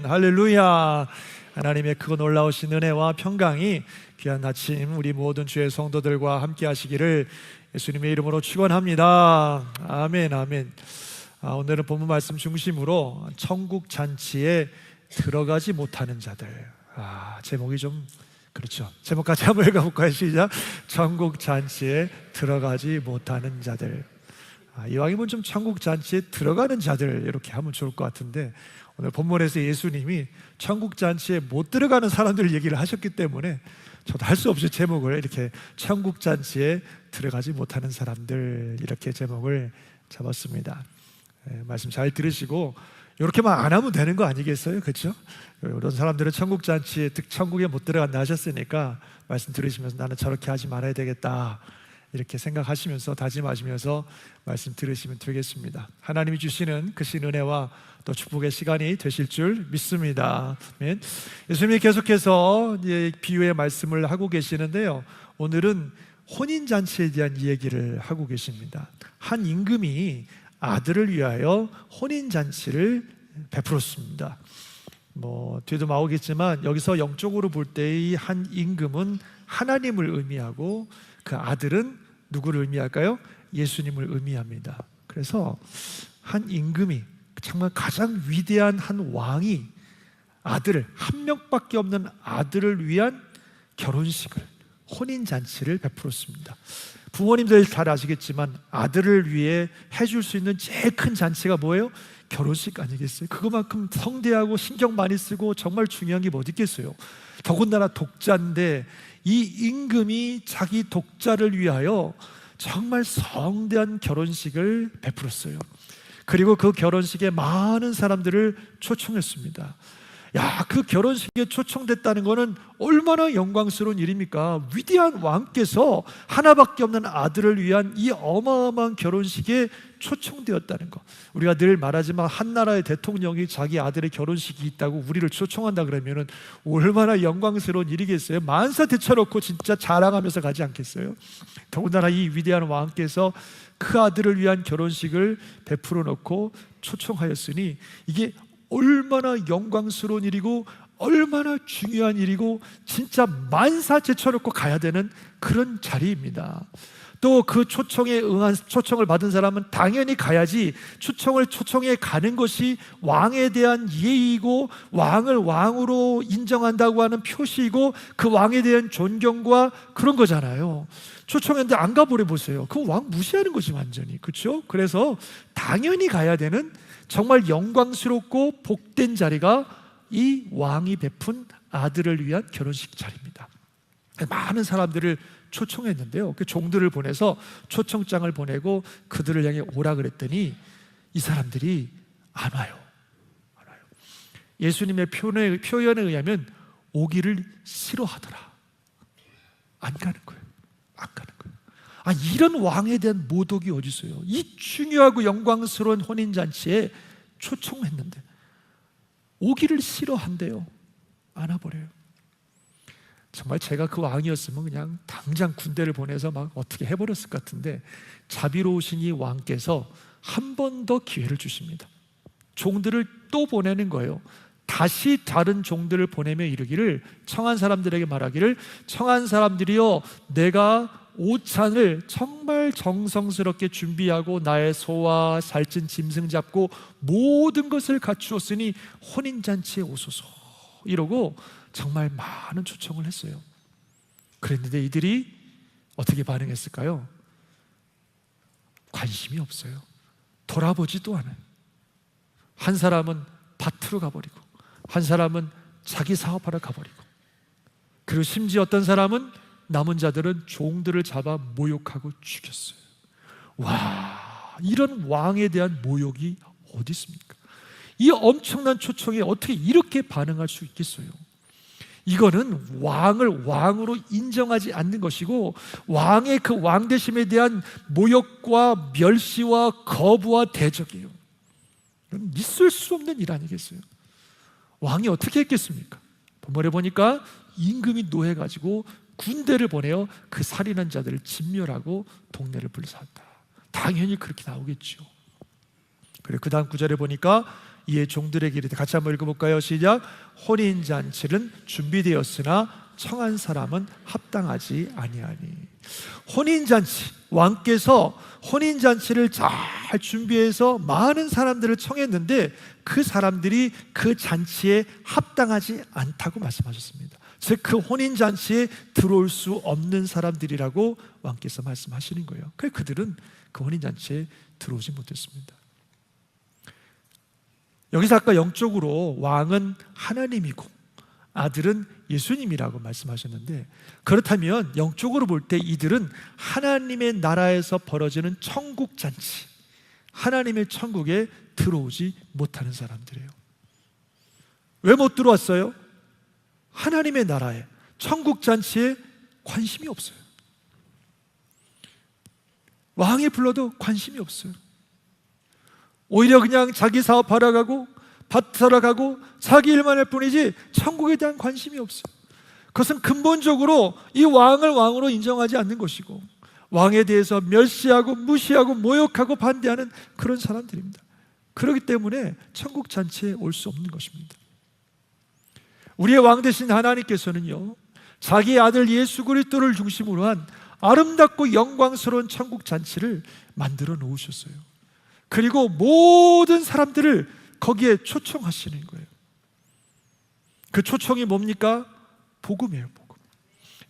할렐루야. 하나님의 크고 놀라우신 은혜와 평강이 귀한 아침 우리 모든 주의 성도들과 함께 하시기를 예수님의 이름으로 축원합니다. 아멘, 아멘. 아, 오늘은 본문 말씀 중심으로 천국 잔치에 들어가지 못하는 자들. 아, 제목이 좀 그렇죠. 제목까지 한번 읽어볼까요? 시작. 천국 잔치에 들어가지 못하는 자들. 아, 이왕이면 좀 천국 잔치에 들어가는 자들 이렇게 하면 좋을 것 같은데 오늘 본문에서 예수님이 천국 잔치에 못 들어가는 사람들 얘기를 하셨기 때문에 저도 할 수 없이 제목을 이렇게 천국 잔치에 들어가지 못하는 사람들 이렇게 제목을 잡았습니다. 예, 말씀 잘 들으시고 이렇게만 안 하면 되는 거 아니겠어요? 그렇죠? 이런 사람들은 천국 잔치에 특 천국에 못 들어간다 하셨으니까 말씀 들으시면서 나는 저렇게 하지 말아야 되겠다. 이렇게 생각하시면서 다짐하시면서 말씀 들으시면 되겠습니다. 하나님이 주시는 그신 은혜와 또 축복의 시간이 되실 줄 믿습니다. 예수님이 계속해서 비유의 말씀을 하고 계시는데요. 오늘은 혼인 잔치에 대한 이야기를 하고 계십니다. 한 임금이 아들을 위하여 혼인 잔치를 베풀었습니다. 뭐 뒤도 나오겠지만 여기서 영적으로 볼 때의 한 임금은 하나님을 의미하고 그 아들은 누구를 의미할까요? 예수님을 의미합니다. 그래서 한 임금이 정말 가장 위대한 한 왕이 아들을 한 명밖에 없는 아들을 위한 결혼식을 혼인 잔치를 베풀었습니다. 부모님들 잘 아시겠지만 아들을 위해 해줄 수 있는 제일 큰 잔치가 뭐예요? 결혼식 아니겠어요? 그거만큼 성대하고 신경 많이 쓰고 정말 중요한 게 뭐 있겠어요? 더군다나 독자인데 이 임금이 자기 독자를 위하여 정말 성대한 결혼식을 베풀었어요. 그리고 그 결혼식에 많은 사람들을 초청했습니다. 야, 그 결혼식에 초청됐다는 것은 얼마나 영광스러운 일입니까? 위대한 왕께서 하나밖에 없는 아들을 위한 이 어마어마한 결혼식에 초청되었다는 것. 우리가 늘 말하지만 한 나라의 대통령이 자기 아들의 결혼식이 있다고 우리를 초청한다 그러면은 얼마나 영광스러운 일이겠어요? 만사 대쳐놓고 진짜 자랑하면서 가지 않겠어요? 더군다나 이 위대한 왕께서 그 아들을 위한 결혼식을 베풀어 놓고 초청하였으니 이게 얼마나 영광스러운 일이고 얼마나 중요한 일이고 진짜 만사 제쳐놓고 가야 되는 그런 자리입니다. 또 그 초청에 응한 초청을 받은 사람은 당연히 가야지 초청을 초청해 가는 것이 왕에 대한 예의이고 왕을 왕으로 인정한다고 하는 표시이고 그 왕에 대한 존경과 그런 거잖아요. 초청했는데 안 가버려 보세요. 그 왕 무시하는 거지 완전히 그렇죠? 그래서 당연히 가야 되는 정말 영광스럽고 복된 자리가 이 왕이 베푼 아들을 위한 결혼식 자리입니다. 많은 사람들을 초청했는데요. 그 종들을 보내서 초청장을 보내고 그들을 향해 오라 그랬더니 이 사람들이 안 와요. 안 와요. 예수님의 표현에, 표현에 의하면 오기를 싫어하더라. 안 가는 거예요. 안 가는. 아, 이런 왕에 대한 모독이 어디 있어요? 이 중요하고 영광스러운 혼인잔치에 초청했는데 오기를 싫어한대요. 안 와버려요. 정말 제가 그 왕이었으면 그냥 당장 군대를 보내서 막 어떻게 해버렸을 것 같은데 자비로우신 이 왕께서 한 번 더 기회를 주십니다. 종들을 또 보내는 거예요. 다시 다른 종들을 보내며 이르기를 청한 사람들에게 말하기를 청한 사람들이여 내가 오찬을 정말 정성스럽게 준비하고 나의 소와 살찐 짐승 잡고 모든 것을 갖추었으니 혼인잔치에 오소서 이러고 정말 많은 초청을 했어요. 그랬는데 이들이 어떻게 반응했을까요? 관심이 없어요. 돌아보지도 않아요. 한 사람은 밭으로 가버리고, 한 사람은 자기 사업하러 가버리고, 그리고 심지어 어떤 사람은 남은 자들은 종들을 잡아 모욕하고 죽였어요. 와, 이런 왕에 대한 모욕이 어디 있습니까? 이 엄청난 초청에 어떻게 이렇게 반응할 수 있겠어요? 이거는 왕을 왕으로 인정하지 않는 것이고 왕의 그 왕대심에 대한 모욕과 멸시와 거부와 대적이에요. 믿을 수 없는 일 아니겠어요? 왕이 어떻게 했겠습니까? 본문에 보니까 임금이 노해 가지고 군대를 보내어 그 살인한 자들을 진멸하고 동네를 불사한다. 당연히 그렇게 나오겠죠. 그리고 그 다음 구절에 보니까 이에 종들에게 이르되 같이 한번 읽어볼까요? 시작 혼인 잔치는 준비되었으나 청한 사람은 합당하지 아니하니 혼인 잔치 왕께서 혼인 잔치를 잘 준비해서 많은 사람들을 청했는데 그 사람들이 그 잔치에 합당하지 않다고 말씀하셨습니다. 즉 그 혼인 잔치에 들어올 수 없는 사람들이라고 왕께서 말씀하시는 거예요. 그래서 그들은 그 혼인 잔치에 들어오지 못했습니다. 여기서 아까 영적으로 왕은 하나님이고 아들은 예수님이라고 말씀하셨는데 그렇다면 영적으로 볼 때 이들은 하나님의 나라에서 벌어지는 천국 잔치, 하나님의 천국에 들어오지 못하는 사람들이에요. 왜 못 들어왔어요? 하나님의 나라에 천국 잔치에 관심이 없어요. 왕이 불러도 관심이 없어요. 오히려 그냥 자기 사업하러 가고 밭 사러 가고 자기 일만 할 뿐이지 천국에 대한 관심이 없어요. 그것은 근본적으로 이 왕을 왕으로 인정하지 않는 것이고 왕에 대해서 멸시하고 무시하고 모욕하고 반대하는 그런 사람들입니다. 그렇기 때문에 천국 잔치에 올 수 없는 것입니다. 우리의 왕 대신 하나님께서는요. 자기 아들 예수 그리스도를 중심으로 한 아름답고 영광스러운 천국 잔치를 만들어 놓으셨어요. 그리고 모든 사람들을 거기에 초청하시는 거예요. 그 초청이 뭡니까? 복음이에요, 복음.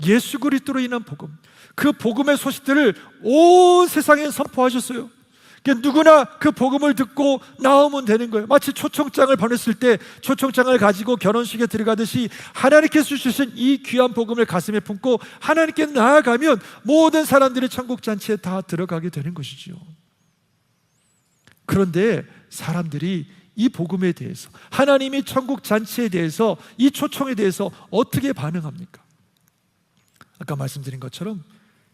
예수 그리스도로 인한 복음. 그 복음의 소식들을 온 세상에 선포하셨어요. 누구나 그 복음을 듣고 나오면 되는 거예요. 마치 초청장을 보냈을 때 초청장을 가지고 결혼식에 들어가듯이 하나님께서 주신 이 귀한 복음을 가슴에 품고 하나님께 나아가면 모든 사람들이 천국 잔치에 다 들어가게 되는 것이죠. 그런데 사람들이 이 복음에 대해서 하나님이 천국 잔치에 대해서 이 초청에 대해서 어떻게 반응합니까? 아까 말씀드린 것처럼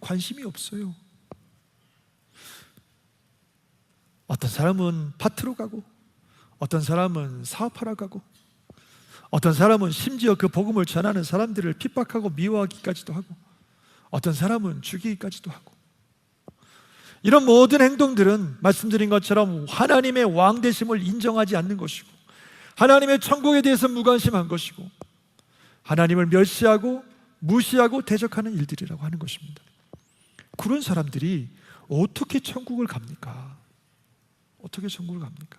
관심이 없어요. 어떤 사람은 파트로 가고 어떤 사람은 사업하러 가고 어떤 사람은 심지어 그 복음을 전하는 사람들을 핍박하고 미워하기까지도 하고 어떤 사람은 죽이기까지도 하고 이런 모든 행동들은 말씀드린 것처럼 하나님의 왕되심을 인정하지 않는 것이고 하나님의 천국에 대해서 무관심한 것이고 하나님을 멸시하고 무시하고 대적하는 일들이라고 하는 것입니다. 그런 사람들이 어떻게 천국을 갑니까? 어떻게 천국을 갑니까?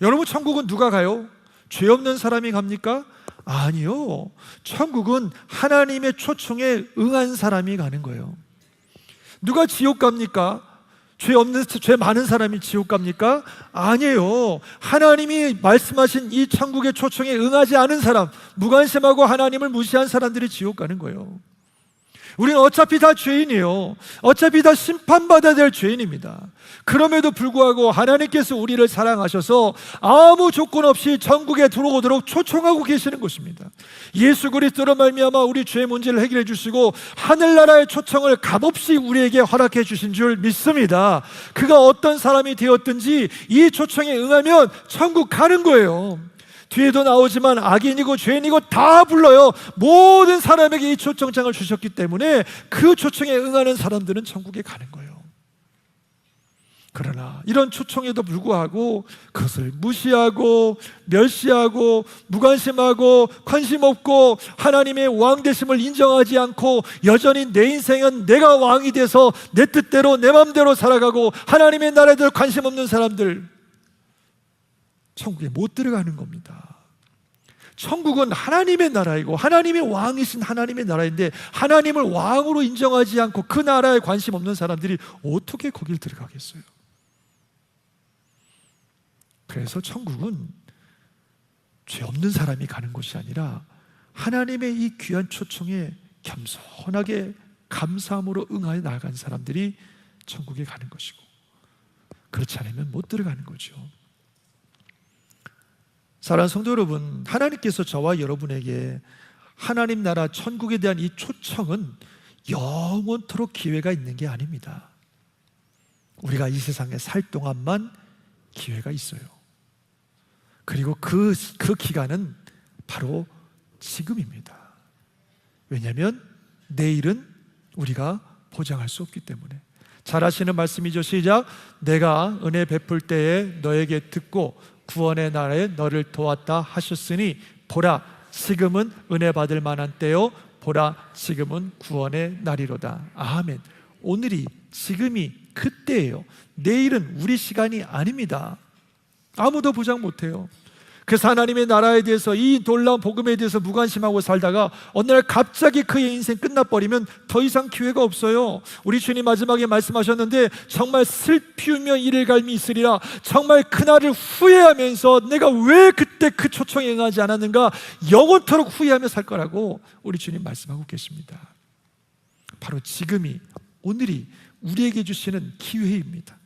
여러분 천국은 누가 가요? 죄 없는 사람이 갑니까? 아니요. 천국은 하나님의 초청에 응한 사람이 가는 거예요. 누가 지옥 갑니까? 죄 없는 죄 많은 사람이 지옥 갑니까? 아니에요. 하나님이 말씀하신 이 천국의 초청에 응하지 않은 사람, 무관심하고 하나님을 무시한 사람들이 지옥 가는 거예요. 우리는 어차피 다 죄인이에요. 어차피 다 심판받아야 될 죄인입니다. 그럼에도 불구하고 하나님께서 우리를 사랑하셔서 아무 조건 없이 천국에 들어오도록 초청하고 계시는 것입니다. 예수 그리스도로 말미암아 우리 죄 문제를 해결해 주시고 하늘나라의 초청을 값없이 우리에게 허락해 주신 줄 믿습니다. 그가 어떤 사람이 되었든지 이 초청에 응하면 천국 가는 거예요. 뒤에도 나오지만 악인이고 죄인이고 다 불러요. 모든 사람에게 이 초청장을 주셨기 때문에 그 초청에 응하는 사람들은 천국에 가는 거예요. 그러나 이런 초청에도 불구하고 그것을 무시하고 멸시하고 무관심하고 관심 없고 하나님의 왕 되심을 인정하지 않고 여전히 내 인생은 내가 왕이 돼서 내 뜻대로 내 마음대로 살아가고 하나님의 나라에 대해 관심 없는 사람들 천국에 못 들어가는 겁니다. 천국은 하나님의 나라이고 하나님의 왕이신 하나님의 나라인데 하나님을 왕으로 인정하지 않고 그 나라에 관심 없는 사람들이 어떻게 거길 들어가겠어요? 그래서 천국은 죄 없는 사람이 가는 곳이 아니라 하나님의 이 귀한 초청에 겸손하게 감사함으로 응하여 나간 사람들이 천국에 가는 것이고 그렇지 않으면 못 들어가는 거죠. 사랑하는 성도 여러분, 하나님께서 저와 여러분에게 하나님 나라 천국에 대한 이 초청은 영원토록 기회가 있는 게 아닙니다. 우리가 이 세상에 살 동안만 기회가 있어요. 그리고 그, 그 기간은 바로 지금입니다. 왜냐하면 내일은 우리가 보장할 수 없기 때문에 잘 하시는 말씀이죠. 시작. 내가 은혜 베풀 때에 너에게 듣고 구원의 날에 너를 도왔다 하셨으니 보라 지금은 은혜 받을 만한 때요 보라 지금은 구원의 날이로다. 아멘. 오늘이 지금이 그때예요. 내일은 우리 시간이 아닙니다. 아무도 보장 못해요. 그래서 하나님의 나라에 대해서 이 놀라운 복음에 대해서 무관심하고 살다가 어느 날 갑자기 그의 인생 끝나버리면 더 이상 기회가 없어요. 우리 주님 마지막에 말씀하셨는데 정말 슬피우며 이를 갈미 있으리라. 정말 그날을 후회하면서 내가 왜 그때 그 초청에 응하지 않았는가 영원토록 후회하며 살 거라고 우리 주님 말씀하고 계십니다. 바로 지금이 오늘이 우리에게 주시는 기회입니다.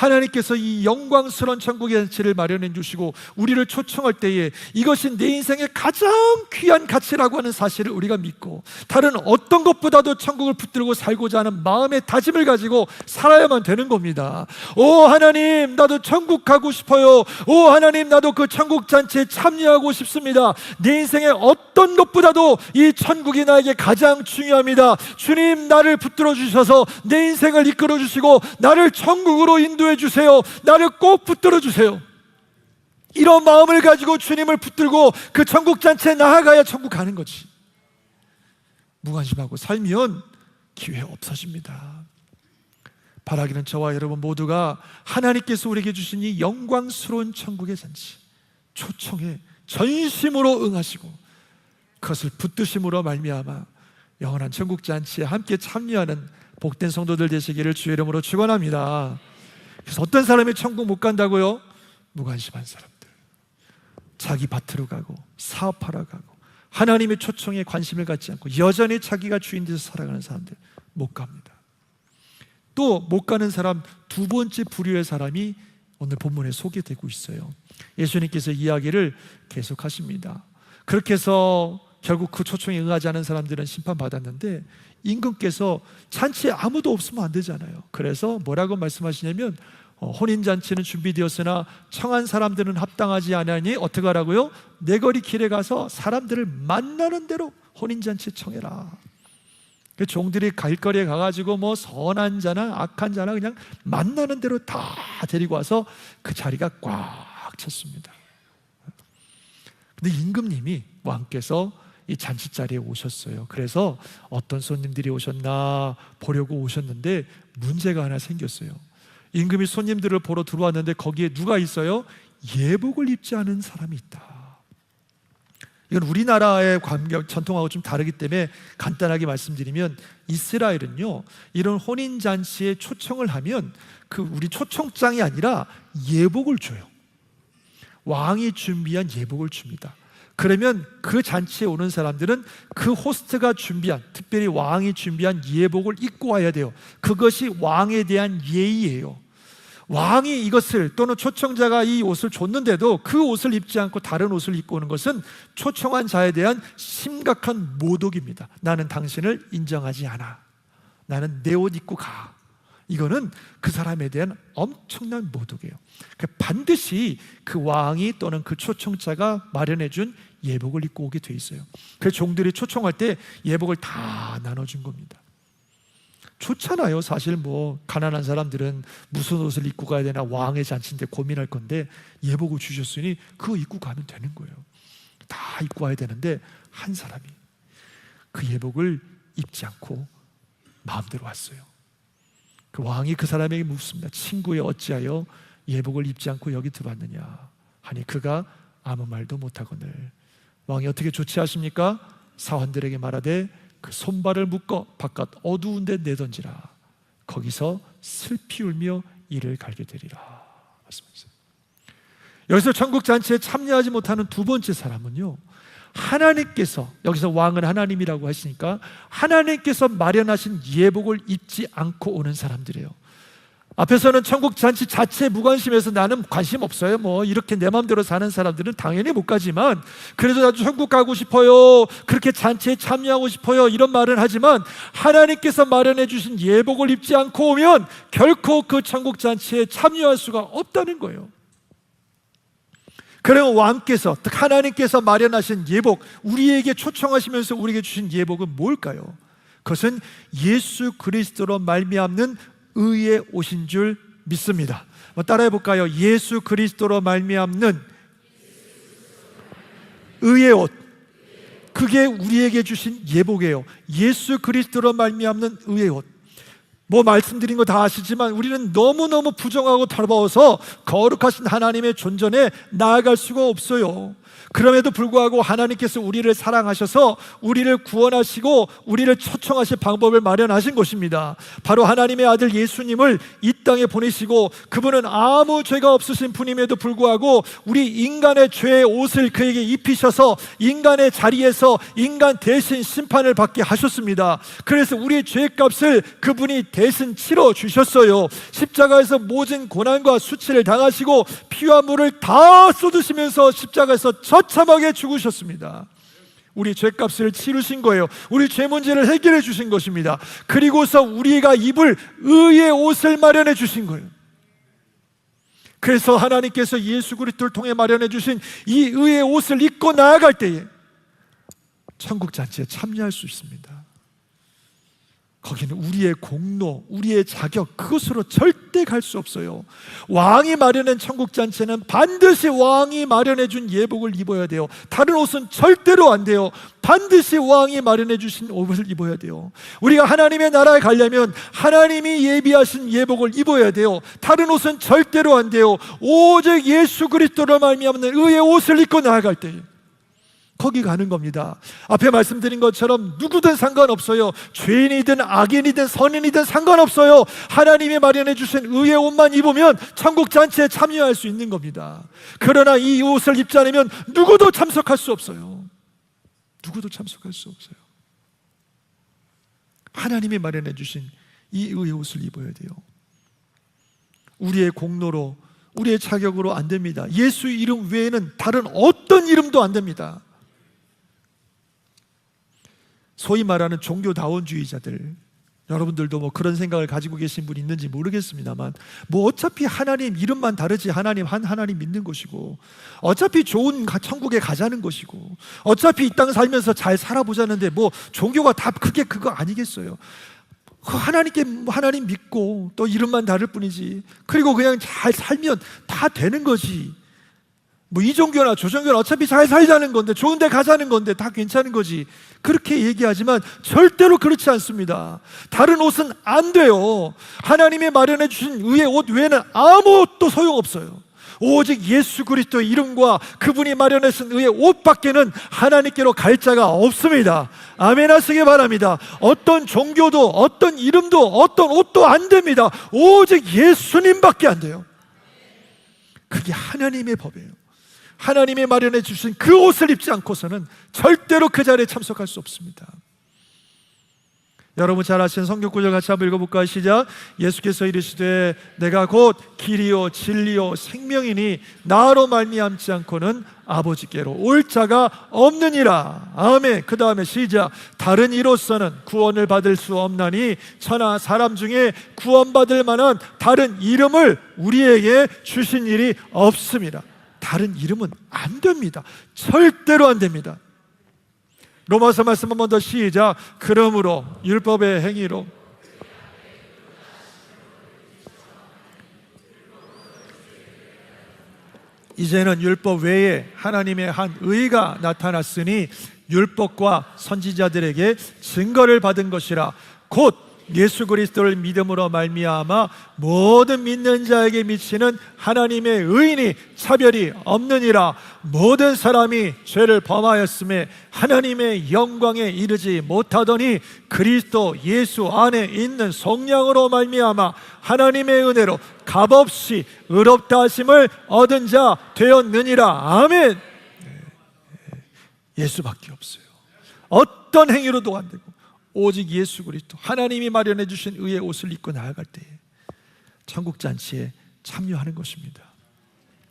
하나님께서 이 영광스러운 천국의 잔치를 마련해 주시고 우리를 초청할 때에 이것이 내 인생의 가장 귀한 가치라고 하는 사실을 우리가 믿고 다른 어떤 것보다도 천국을 붙들고 살고자 하는 마음의 다짐을 가지고 살아야만 되는 겁니다. 오 하나님 나도 천국 가고 싶어요. 오 하나님 나도 그 천국 잔치에 참여하고 싶습니다. 내 인생의 어떤 것보다도 이 천국이 나에게 가장 중요합니다. 주님 나를 붙들어 주셔서 내 인생을 이끌어 주시고 나를 천국으로 인도해 주세요. 나를 꼭 붙들어 주세요. 이런 마음을 가지고 주님을 붙들고 그 천국 잔치에 나아가야 천국 가는 거지. 무관심하고 살면 기회 없어집니다. 바라기는 저와 여러분 모두가 하나님께서 우리에게 주신 이 영광스러운 천국의 잔치 초청에 전심으로 응하시고 그것을 붙드심으로 말미암아 영원한 천국 잔치에 함께 참여하는 복된 성도들 되시기를 주의 이름으로 축원합니다. 그래서 어떤 사람이 천국 못 간다고요? 무관심한 사람들. 자기 밭으로 가고 사업하러 가고 하나님의 초청에 관심을 갖지 않고 여전히 자기가 주인 돼서 살아가는 사람들 못 갑니다. 또 못 가는 사람 두 번째 부류의 사람이 오늘 본문에 소개되고 있어요. 예수님께서 이야기를 계속하십니다. 그렇게 해서 결국 그 초청에 응하지 않은 사람들은 심판받았는데 임금께서 잔치에 아무도 없으면 안 되잖아요. 그래서 뭐라고 말씀하시냐면 어, 혼인 잔치는 준비되었으나 청한 사람들은 합당하지 않으니 어떻게 하라고요? 내 거리 길에 가서 사람들을 만나는 대로 혼인 잔치 청해라. 그 종들이 갈거리에 가가지고 뭐 선한 자나 악한 자나 그냥 만나는 대로 다 데리고 와서 그 자리가 꽉 찼습니다. 근데 임금님이 왕께서 이 잔치 자리에 오셨어요. 그래서 어떤 손님들이 오셨나 보려고 오셨는데 문제가 하나 생겼어요. 임금이 손님들을 보러 들어왔는데 거기에 누가 있어요? 예복을 입지 않은 사람이 있다. 이건 우리나라의 관경 전통하고 좀 다르기 때문에 간단하게 말씀드리면 이스라엘은요 이런 혼인 잔치에 초청을 하면 그 우리 초청장이 아니라 예복을 줘요. 왕이 준비한 예복을 줍니다. 그러면 그 잔치에 오는 사람들은 그 호스트가 준비한 특별히 왕이 준비한 예복을 입고 와야 돼요. 그것이 왕에 대한 예의예요. 왕이 이것을 또는 초청자가 이 옷을 줬는데도 그 옷을 입지 않고 다른 옷을 입고 오는 것은 초청한 자에 대한 심각한 모독입니다. 나는 당신을 인정하지 않아. 나는 내 옷 입고 가. 이거는 그 사람에 대한 엄청난 모독이에요. 그 반드시 그 왕이 또는 그 초청자가 마련해 준 예복을 입고 오게 돼 있어요. 그 종들이 초청할 때 예복을 다 나눠준 겁니다. 좋잖아요. 사실 뭐 가난한 사람들은 무슨 옷을 입고 가야 되나 왕의 잔치인데 고민할 건데 예복을 주셨으니 그거 입고 가면 되는 거예요. 다 입고 와야 되는데 한 사람이 그 예복을 입지 않고 마음대로 왔어요. 그 왕이 그 사람에게 묻습니다. 친구여 어찌하여 예복을 입지 않고 여기 들어왔느냐 하니 그가 아무 말도 못하거늘 왕이 어떻게 조치하십니까? 사원들에게 말하되 그 손발을 묶어 바깥 어두운 데 내던지라 거기서 슬피 울며 이를 갈게 되리라 말씀하셨어요. 여기서 천국 잔치에 참여하지 못하는 두 번째 사람은요. 하나님께서 여기서 왕은 하나님이라고 하시니까 하나님께서 마련하신 예복을 입지 않고 오는 사람들이에요. 앞에서는 천국 잔치 자체에 무관심해서 나는 관심 없어요. 뭐 이렇게 내 마음대로 사는 사람들은 당연히 못 가지만 그래도 나도 천국 가고 싶어요. 그렇게 잔치에 참여하고 싶어요. 이런 말은 하지만 하나님께서 마련해 주신 예복을 입지 않고 오면 결코 그 천국 잔치에 참여할 수가 없다는 거예요. 그러면 왕께서 하나님께서 마련하신 예복 우리에게 초청하시면서 우리에게 주신 예복은 뭘까요? 그것은 예수 그리스도로 말미암는 의에 오신 줄 믿습니다. 따라해 볼까요? 예수 그리스도로 말미암는 의의 옷. 그게 우리에게 주신 예복이에요. 예수 그리스도로 말미암는 의의 옷. 뭐 말씀드린 거 다 아시지만 우리는 너무너무 부정하고 더러워서 거룩하신 하나님의 존전에 나아갈 수가 없어요. 그럼에도 불구하고 하나님께서 우리를 사랑하셔서 우리를 구원하시고 우리를 초청하실 방법을 마련하신 것입니다. 바로 하나님의 아들 예수님을 이 땅에 보내시고 그분은 아무 죄가 없으신 분임에도 불구하고 우리 인간의 죄의 옷을 그에게 입히셔서 인간의 자리에서 인간 대신 심판을 받게 하셨습니다. 그래서 우리의 죄값을 그분이 대신 치러 주셨어요. 십자가에서 모든 고난과 수치를 당하시고 피와 물을 다 쏟으시면서 십자가에서 처참하게 죽으셨습니다. 우리 죄값을 치르신 거예요. 우리 죄 문제를 해결해 주신 것입니다. 그리고서 우리가 입을 의의 옷을 마련해 주신 거예요. 그래서 하나님께서 예수 그리스도를 통해 마련해 주신 이 의의 옷을 입고 나아갈 때에 천국 잔치에 참여할 수 있습니다. 거기는 우리의 공로, 우리의 자격, 그것으로 절대 갈 수 없어요. 왕이 마련한 천국 잔치는 반드시 왕이 마련해 준 예복을 입어야 돼요. 다른 옷은 절대로 안 돼요. 반드시 왕이 마련해 주신 옷을 입어야 돼요. 우리가 하나님의 나라에 가려면 하나님이 예비하신 예복을 입어야 돼요. 다른 옷은 절대로 안 돼요. 오직 예수 그리스도를 말미암는 의의 옷을 입고 나아갈 때에 거기 가는 겁니다. 앞에 말씀드린 것처럼 누구든 상관없어요. 죄인이든 악인이든 선인이든 상관없어요. 하나님이 마련해 주신 의의 옷만 입으면 천국 잔치에 참여할 수 있는 겁니다. 그러나 이 옷을 입지 않으면 누구도 참석할 수 없어요. 누구도 참석할 수 없어요. 하나님이 마련해 주신 이 의의 옷을 입어야 돼요. 우리의 공로로 우리의 자격으로 안 됩니다. 예수 이름 외에는 다른 어떤 이름도 안 됩니다. 소위 말하는 종교다원주의자들. 여러분들도 뭐 그런 생각을 가지고 계신 분 있는지 모르겠습니다만 뭐 어차피 하나님 이름만 다르지 하나님 한 하나님 믿는 것이고 어차피 좋은 천국에 가자는 것이고 어차피 이 땅 살면서 잘 살아보자는데 뭐 종교가 다 그게 그거 아니겠어요? 그 하나님께 하나님 믿고 또 이름만 다를 뿐이지 그리고 그냥 잘 살면 다 되는 거지 뭐 이종교나 조종교나 어차피 잘 살자는 건데 좋은데 가자는 건데 다 괜찮은 거지. 그렇게 얘기하지만 절대로 그렇지 않습니다. 다른 옷은 안 돼요. 하나님이 마련해 주신 의의 옷 외에는 아무것도 소용없어요. 오직 예수 그리스도의 이름과 그분이 마련해 준 의의 옷밖에는 하나님께로 갈 자가 없습니다. 아멘 하시기 바랍니다. 어떤 종교도 어떤 이름도 어떤 옷도 안 됩니다. 오직 예수님밖에 안 돼요. 그게 하나님의 법이에요 하나님이 마련해 주신 그 옷을 입지 않고서는 절대로 그 자리에 참석할 수 없습니다. 여러분 잘 아시는 성경 구절 같이 한번 읽어볼까요? 시작. 예수께서 이르시되 내가 곧 길이요 진리요 생명이니 나로 말미암지 않고는 아버지께로 올 자가 없느니라. 아멘. 그 다음에 시작. 다른 이로서는 구원을 받을 수 없나니 천하 사람 중에 구원받을 만한 다른 이름을 우리에게 주신 일이 없습니다. 다른 이름은 안 됩니다. 절대로 안 됩니다. 로마서 말씀 한 번 더 시작. 그러므로 율법의 행위로 이제는 율법 외에 하나님의 한 의가 나타났으니 율법과 선지자들에게 증거를 받은 것이라 곧 예수 그리스도를 믿음으로 말미암아 모든 믿는 자에게 미치는 하나님의 의인이 차별이 없느니라. 모든 사람이 죄를 범하였음에 하나님의 영광에 이르지 못하더니 그리스도 예수 안에 있는 성령으로 말미암아 하나님의 은혜로 값없이 의롭다 하심을 얻은 자 되었느니라. 아멘. 예수밖에 없어요. 어떤 행위로도 안 되고 오직 예수 그리스도 하나님이 마련해 주신 의의 옷을 입고 나아갈 때에 천국 잔치에 참여하는 것입니다.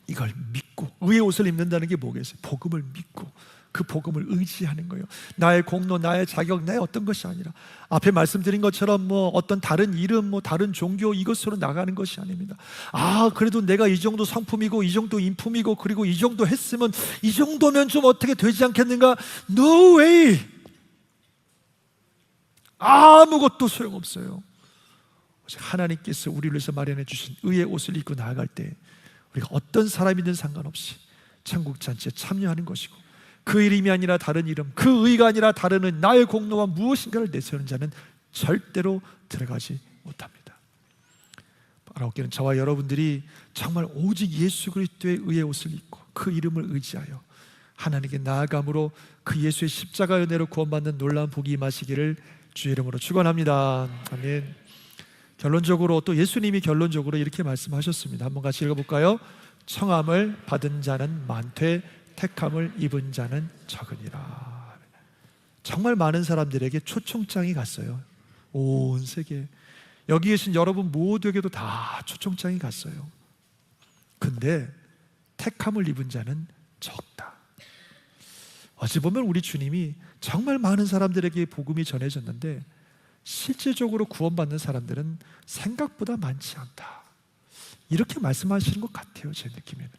이걸 믿고 의의 옷을 입는다는 게 뭐겠어요? 복음을 믿고 그 복음을 의지하는 거예요. 나의 공로, 나의 자격, 나의 어떤 것이 아니라 앞에 말씀드린 것처럼 뭐 어떤 다른 이름, 뭐 다른 종교 이것으로 나가는 것이 아닙니다. 아, 그래도 내가 이 정도 상품이고 이 정도 인품이고 그리고 이 정도 했으면 이 정도면 좀 어떻게 되지 않겠는가? No way. 아무것도 소용없어요. 하나님께서 우리를 위해서 마련해 주신 의의 옷을 입고 나아갈 때 우리가 어떤 사람이든 상관없이 천국 잔치에 참여하는 것이고 그 이름이 아니라 다른 이름, 그 의가 아니라 다른 의, 나의 공로와 무엇인가를 내세우는 자는 절대로 들어가지 못합니다. 바라옵기는 저와 여러분들이 정말 오직 예수 그리스도의 의의 옷을 입고 그 이름을 의지하여 하나님께 나아감으로 그 예수의 십자가 은혜로 구원받는 놀라운 복이 임하시기를 주의 이름으로 축원합니다. 아멘. 결론적으로 또 예수님이 결론적으로 이렇게 말씀하셨습니다. 한번 같이 읽어볼까요? 청함을 받은 자는 많되 택함을 입은 자는 적으니라. 정말 많은 사람들에게 초청장이 갔어요. 온 세계 여기 계신 여러분 모두에게도 다 초청장이 갔어요. 근데 택함을 입은 자는 적다. 어찌 보면 우리 주님이 정말 많은 사람들에게 복음이 전해졌는데 실질적으로 구원받는 사람들은 생각보다 많지 않다. 이렇게 말씀하시는 것 같아요, 제 느낌에는.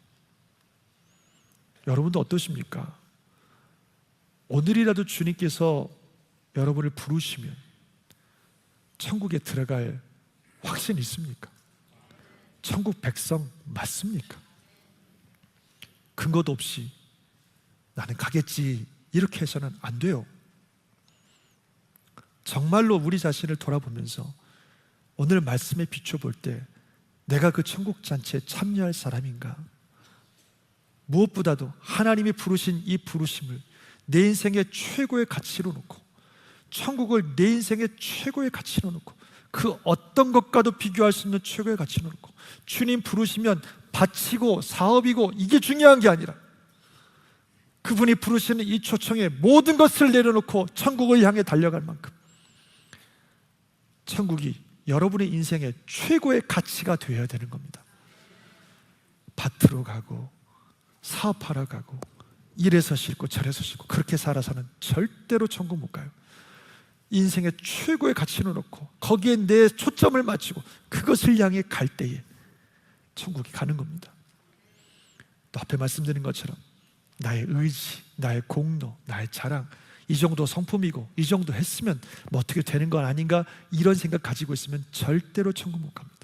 여러분도 어떠십니까? 오늘이라도 주님께서 여러분을 부르시면 천국에 들어갈 확신 있습니까? 천국 백성 맞습니까? 근거도 없이 나는 가겠지 이렇게 해서는 안 돼요. 정말로 우리 자신을 돌아보면서 오늘 말씀에 비춰볼 때 내가 그 천국 잔치에 참여할 사람인가? 무엇보다도 하나님이 부르신 이 부르심을 내 인생의 최고의 가치로 놓고 천국을 내 인생의 최고의 가치로 놓고 그 어떤 것과도 비교할 수 없는 최고의 가치로 놓고 주님 부르시면 바치고 사업이고 이게 중요한 게 아니라 그분이 부르시는 이 초청에 모든 것을 내려놓고 천국을 향해 달려갈 만큼 천국이 여러분의 인생의 최고의 가치가 되어야 되는 겁니다. 밭으로 가고 사업하러 가고 이래서 싫고 저래서 싫고 그렇게 살아서는 절대로 천국 못 가요. 인생의 최고의 가치를 놓고 거기에 내 초점을 맞추고 그것을 향해 갈 때에 천국이 가는 겁니다. 또 앞에 말씀드린 것처럼 나의 의지, 나의 공로, 나의 자랑 이 정도 성품이고 이 정도 했으면 뭐 어떻게 되는 건 아닌가 이런 생각 가지고 있으면 절대로 천국 못 갑니다.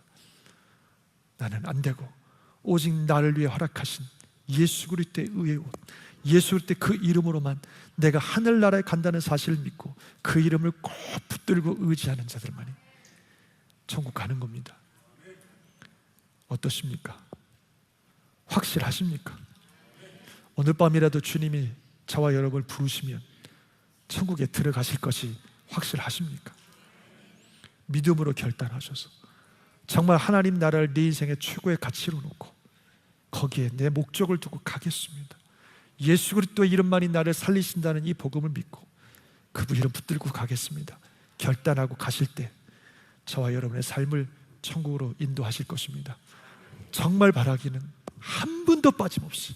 나는 안 되고 오직 나를 위해 허락하신 예수 그리스도의 의의 옷, 예수 그리스도의 그 이름으로만 내가 하늘나라에 간다는 사실을 믿고 그 이름을 꼭 붙들고 의지하는 자들만이 천국 가는 겁니다. 어떠십니까? 확실하십니까? 오늘 밤이라도 주님이 저와 여러분을 부르시면 천국에 들어가실 것이 확실하십니까? 믿음으로 결단하셔서 정말 하나님 나라를 내 인생의 최고의 가치로 놓고 거기에 내 목적을 두고 가겠습니다. 예수 그리스도의 이름만이 나를 살리신다는 이 복음을 믿고 그분 이름 붙들고 가겠습니다. 결단하고 가실 때 저와 여러분의 삶을 천국으로 인도하실 것입니다. 정말 바라기는 한 분도 빠짐없이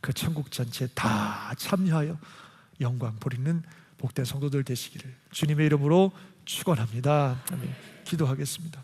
그 천국 잔치에 다 참여하여 영광 보리는 복된 성도들 되시기를 주님의 이름으로 축원합니다. 기도하겠습니다.